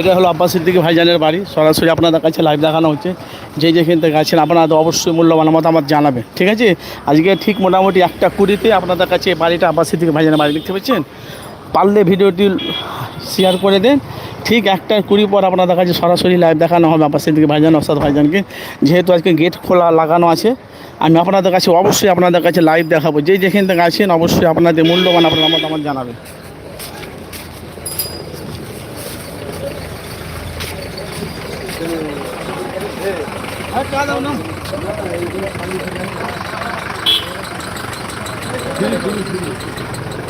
এটা হলো আব্বাস সিদ্দিকী ভাইজানের বাড়ি। সরাসরি আপনাদের কাছে লাইভ দেখানো হচ্ছে। যে যেখান থেকে আছেন আপনারা তো অবশ্যই মূল্যবান মতামত জানাবে ঠিক আছে? আজকে ঠিক মোটামুটি একটা কুড়িতে আপনাদের কাছে বাড়িটা আব্বাস সিদ্দিকী ভাইজানের বাড়ি, দেখতে পাচ্ছেন? পারলে ভিডিওটি শেয়ার করে দেন। ঠিক একটা কুড়ি পর আপনাদের কাছে সরাসরি লাইভ দেখানো হবে আব্বাস সিদ্দিকী ভাইজান, ওস্তাদ ভাইজানকে। যেহেতু আজকে গেট খোলা লাগানো আছে, আমি আপনাদের কাছে অবশ্যই আপনাদের কাছে লাইভ দেখাবো। যে যেখান থেকে আছেন, অবশ্যই আপনাদের মূল্যবান আপনার মতামত জানাবেন।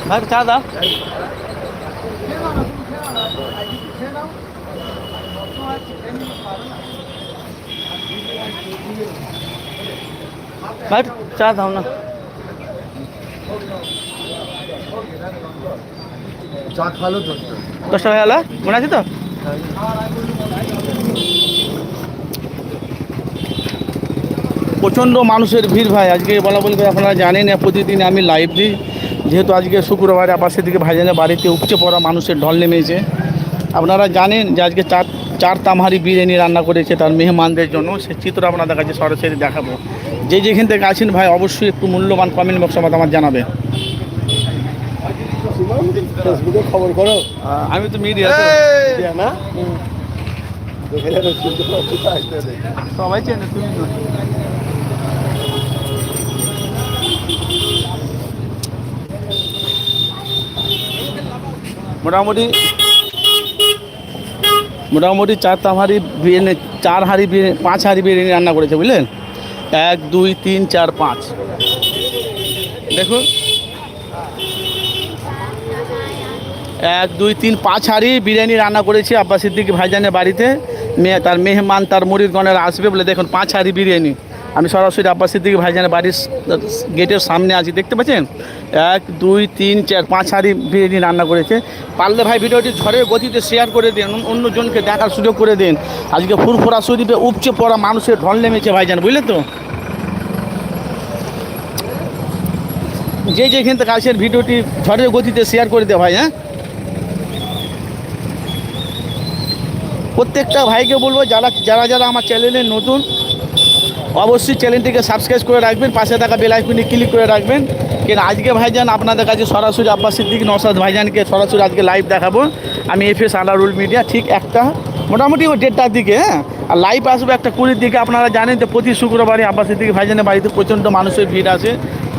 ভাই চা দাও ভাই চা দাও না চা খালো তো দশ টাকা হলো মনে আছে তো প্রচণ্ড মানুষের ভিড় ভাই। আজকে বলা বলি করে আপনারা জানেন না প্রতিদিন আমি লাইভ দিই। যেহেতু আজকে শুক্রবার আপাশের দিকে ভাইজানের বাড়িতে উপচে পড়া মানুষের ঢল নেমেছে। আপনারা জানেন যে আজকে চার চার তামহারি বিরিয়ানি রান্না করেছে তার মেহমানদের জন্য। সে চিত্র আপনাদের কাছে সরাসরি দেখাবো। যে যেখান থেকে আছেন ভাই অবশ্যই একটু মূল্যবান কমেন্ট বক্সে আমার জানাবে ফেসবুকে খবর করো। আমি তো মিডিয়া না? সবাই চেনে তুমি। মোটামুটি মোটামুটি চার তামহারি বিরিয়ানি, চার হাঁড়ি বিরিয়ানি, পাঁচ হাঁড়ি বিরিয়ানি রান্না করেছে, বুঝলেন? এক, দুই, তিন, চার, পাঁচ। দেখুন। এক, দুই, তিন, পাঁচ হাঁড়ি বিরিয়ানি রান্না করেছি আব্বাস সিদ্দিক ভাইজানের বাড়িতে। মেয়ে, তার মেহমান, তার মুরিদগণের আসবে বলে দেখুন, পাঁচ হাঁড়ি বিরিয়ানি। আমি সরাসরি আব্বাস সিদ্দিক ভাইজানের বাড়ির গেটের সামনে আছি, দেখতে পাচ্ছেন? এক, দুই, তিন, চার, পাঁচ হাঁড়ি বিরিয়ানি রান্না করেছে। পারলে ভাই ভিডিওটি ঝড়ের গতিতে শেয়ার করে দিন, অন্যজনকে দেখার সুযোগ করে দিন। আজকে ফুরফুরা শরীফে উপচে পড়া মানুষের ঢল নেমেছে ভাইজান, বুঝলেন তো? যে যেখান থেকে আসেন ভিডিওটি ঝড়ের গতিতে শেয়ার করে দে ভাই হ্যাঁ? প্রত্যেকটা ভাইকে বলব, যারা যারা যারা আমার চ্যানেলে নতুন অবশ্যই চ্যানেলটিকে সাবস্ক্রাইব করে রাখবেন, পাশে থাকা বেল আইকনে ক্লিক করে রাখবেন। কিন্তু আজকে ভাইজান আপনাদের কাছে সরাসরি আব্বাস সিদ্দিক নসাদ ভাইজানকে সরাসরি আজকে লাইভ দেখাবো। আমি এফ এস আলারুল মিডিয়া ঠিক একটা, মোটামুটি ওই দেড়টার দিকে হ্যাঁ? আর লাইভ আসবে একটা কুড়ির দিকে, আপনারা জানেন যে প্রতি শুক্রবারে আব্বাস সিদ্দিক ভাইজানের বাড়িতে প্রচণ্ড মানুষের ভিড় আছে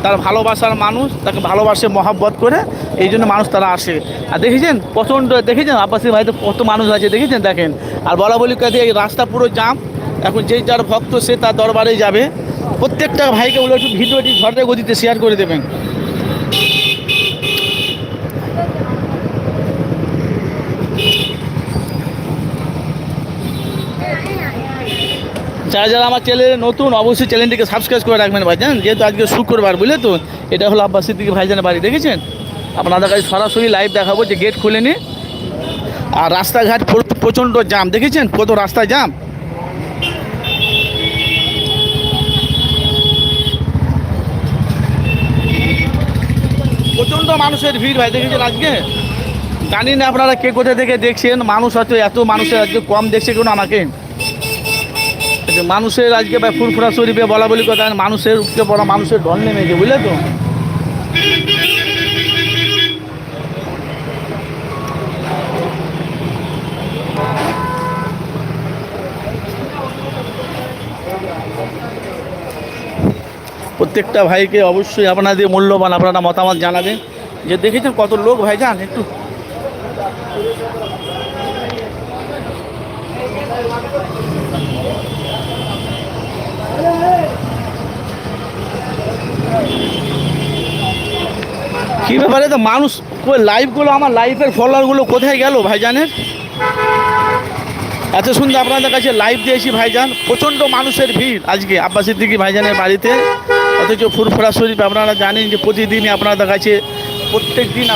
তার ভালোবাসার মানুষ, তাকে ভালোবাসে, মহাব্বত করে, এই জন্য মানুষ তারা আসে। আর দেখেছেন, প্রচণ্ড, দেখেছেন আব্বাসী ভাইতে কত মানুষ আছে, দেখেছেন, দেখেন। আর বলা বলি কাজে এই রাস্তা পুরো জাম এখন যেই যার ভক্ত, সে তার দরবারে যাবে। প্রত্যেকটা ভাইকে বলে একটু ভিডিওটি ঝড়ের গতিতে শেয়ার করে দেবেন। যারা যারা আমার চ্যানেলে নতুন, অবশ্যই চ্যানেলটিকে সাবস্ক্রাইব করে রাখবেন ভাই জানেন যেহেতু আজকে শুক্রবার, বুঝলে তো? এটা হলো আব্বাস সিদ্দিকি ভাইজানের বাড়ি, দেখেছেন? আপনাদের কাছে সরাসরি লাইভ দেখাবো যে গেট খুলে খুলেনি। আর রাস্তাঘাট প্র- প্রচণ্ড জাম, দেখেছেন? কত রাস্তায় জাম? প্রচণ্ড মানুষের ভিড় ভাই, দেখেছেন আজকে? জানি না আপনারা কে কোথা থেকে দেখছেন, মানুষ হয়তো এত মানুষের আজকে কম দেখছে কেন আমাকে? মানুষের আজকে ভাই ফুরফুরা শরীফে বলা বলি কথা, মানুষের উপরে পড়া মানুষের ঢল নেমেছে বুঝলে তো? প্রত্যেকটা ভাইকে অবশ্যই আপনাদের মূল্যবান আপনারা মতামত জানাবেন। যে দেখেছেন কত লোক ভাই যান একটু। কি ব্যাপারে তো মানুষ কই লাইভগুলো আমার লাইভের ফলোয়ারগুলো কোথায় গেল ভাইজানের? এত সুন্দর আপনাদের কাছে লাইভ দিয়েছি ভাইজান, প্রচণ্ড মানুষের ভিড় আজকে আব্বাস সিদ্দিকি ভাইজানের বাড়িতে। অথচ ফুরফুরা শরীফ আপনারা জানেন যে প্রতিদিনই আপনাদের কাছে প্রত্যেক দিন